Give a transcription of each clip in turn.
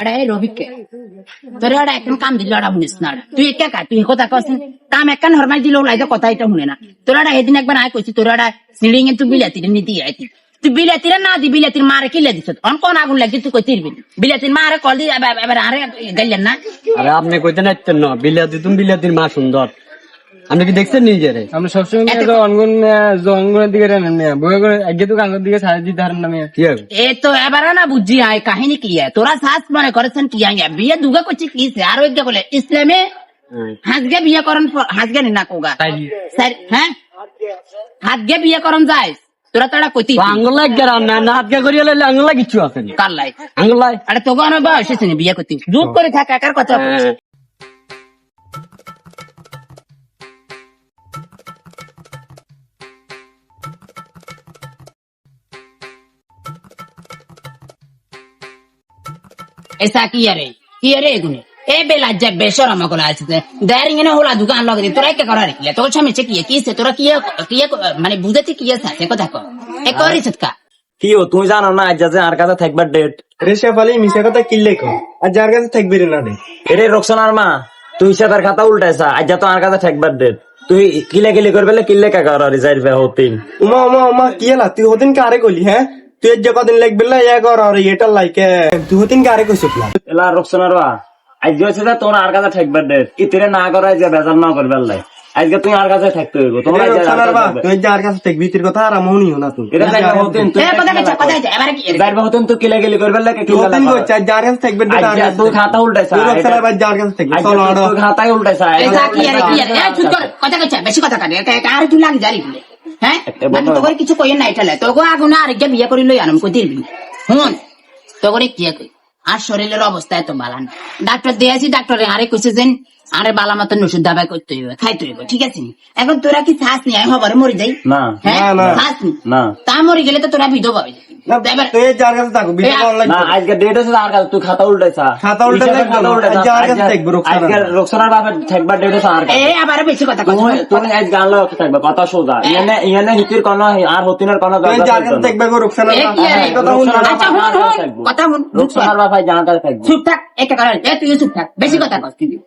আরে রবিকে তোর আরে এখন কাম দিল আড়া শুনিস না তুই একা কা তুই কথা কস কাম একখান হরমাই দিল লাইতে কথা এটা শুনে না। তোর আড়া এদিন একবার আয় কইছি, তোর আড়া সিলিং এ তুই বিলাতি নিতি আইতি তুই বিলাতিরা না দি, বিলাতির মারে কিলে দিছ অন কোন আগুন লাগি তুই কইতির বিল বিলাতির মারে কল দি, এবার আরে গাইলেন না। আরে, আপনি কইতে না, বিলাতি তুমি বিলাতির মা সুন্দর। আপনি কি দেখছেন নিজেরে? আমরা সবসময় মেয়ে অঙ্গন অঙ্গনের দিকে রেন বই করে আগে তো আঙ্গুর দিকে ছাড় দিতে হারেন না মেয়ে। কি এ তো এবারে না বুঝছি আয় কাহিনী কি হয় তোরা সাস মনে করেছেন কি আয়? বিয়ে দুগা করছি কি সে? আরও একটা বলে ইসলামে হ্যাঁ। হাজগে বিয়ে করন হাজগে না কোগা। স্যার হ্যাঁ? হাজগে বিয়ে করন যায় তোরা তোরা কইতি। আঙ্গুল লাগ না না হাত করিয়া লাইলে আঙ্গুল কিছু আছে না? কার লাই? আঙ্গুল লাই। আরে তোকে আমার বয়স বিয়ে করতে। জুত করে থাকা একার কথা এসা কি আরে কি আরে এগুনে এ বেলাজ্জা বেসর আমাকে আছে দেয়ার ইങ്ങനെ হোলা দোকান লগে তোরা কে করার ইলে তোর সামনে কি কি তোরা কি কি মানে বুঝাতে কি আছে কথা কো এ করি সৎকা কি ও তুমি জানো না আজ যে আর কাছে থাকবার ডেট রেশাফ আলী মিশা কথা কিল্লে কো আর যার কাছে থাকবি রে না রে। এরে রক্সনার মা তুই সাদার খাতা উল্টাইছা আজ তো আর কাছে থাকবার ডেট তুই কিলে কিলে করবে কিল্লে কা করার রিজাইভ হতিন। উমা উমা উমা কি লাতি হতিন কারে কলি হ্যাঁ? তুই যে কদিন লাগবে না ইয়া কর আর এটা লাইকে। তুই হদিন কারে কইছিস এলা রোকসানার মা আজ হচ্ছে যে তোর আর কাছে থাকবার ডেট ইতিরে না করাই যে বেজার না করবে লাই। আজকে তুই আর কাছে থাকতে হইব তোমরা আজ আর কাছে থাকবে। তুই তোর কথা আর আমনিও না তুই। এটা যাইবে হতিন তুই এ কথা কইছ কথা এবারে কি? যাইবে হতিন তুই কিলে কিলে করবে লাগে তুই কিলে হদিন কইছ যার কাছে থাকবে আজ তুই খাতা উল্টাইছা তুই রক্সালার ভাই যার কাছে থাকবে। চলো আড়ো তুই খাতাই উল্টাইছা এসা কি আরে কি আরে এ চুপ কর কথা কইছ বেশি কথা কাটে এটা আর তুই লাগি জারি বলে হ্যাঁ? মানে তোর কিছু কই না এটা তোকে আগুন আর একটা বিয়ে করি লই আনম কই দিবি? হুন? তোকে কি আর শরীরের অবস্থা এত বালান। ডাক্তার দিয়েছি ডাক্তারে আরে কইছে যেন আরে বালা মতন ওষুধ দাবাই করতে হইবে খাইতে হইবে ঠিক আছে নি? এখন তোরা কি শ্বাস নিয়ে হবার মরে যাই। না। হ্যাঁ। শ্বাস নি। না? তা মরে গেলে তো তোরা বিধবা হয়ে কথা সোজা। ইয়ানে হিতির কোন আর হতিনের কোন আচ্ছা হুন হুন কথা হুন রোকসানার বাপ জানাতে থাকবে। চুপ থাক একটা কারণ তুই চুপ থাক বেশি কথা কস তুই।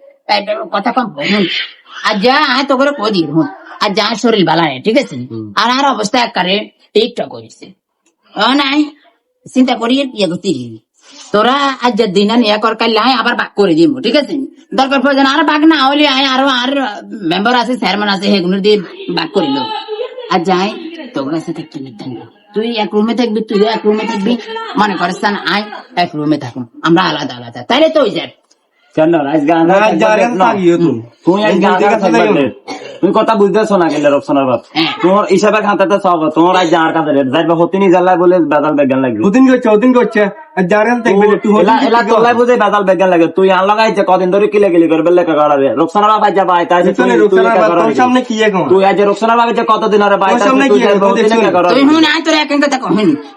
কথা কম আর যা আয় তো করে কই আর যা শরীর বালা নেই ঠিক আছে? আর আর অবস্থা একারে ঠিকঠাক করেছে নাই চিন্তা করি ইয়ে করতে তোরা আজ দিন ইয়া কর কাইলে আয় আবার বাক করে দিব ঠিক আছে দরকার প্রয়োজন আর বাক না হইলে আয় আরও আর মেম্বার আছে চেয়ারম্যান আছে সেগুলো দিয়ে বাক করিল আর যাই তোর কাছে থাকতে তুই এক রুমে থাকবি তুই এক রুমে থাকবি মনে করিস না আয় এক রুমে থাকুন আমরা আলাদা আলাদা তাইলে তো ওই যাবে কেন আজ গান তুই। আজ গান তুমি কথা বুঝতেছো না কিন্তু রোকসানার বাপ হ্যাঁ। তোমার হিসাবে খাতাতে সব তোমার আজ আর কাছে ডেট যাইবে হতিনি জ্বালায় বলে বেদাল বেগান লাগবে। দুদিন করছে ওদিন করছে যার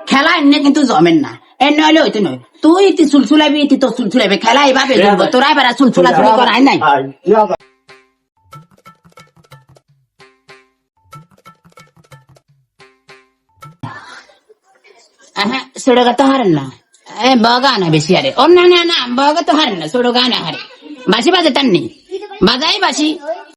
খেলা এনে কিন্তু জমেন না। এনে হলে হইতে নয় তুই চুলচুলাবি তো চুলচুলাবি। খেলা তোরা এবার চুলচুলা চুলি করাই নাই সোডোগা তো হারেন না বগা না বেশি আরে ওর না না না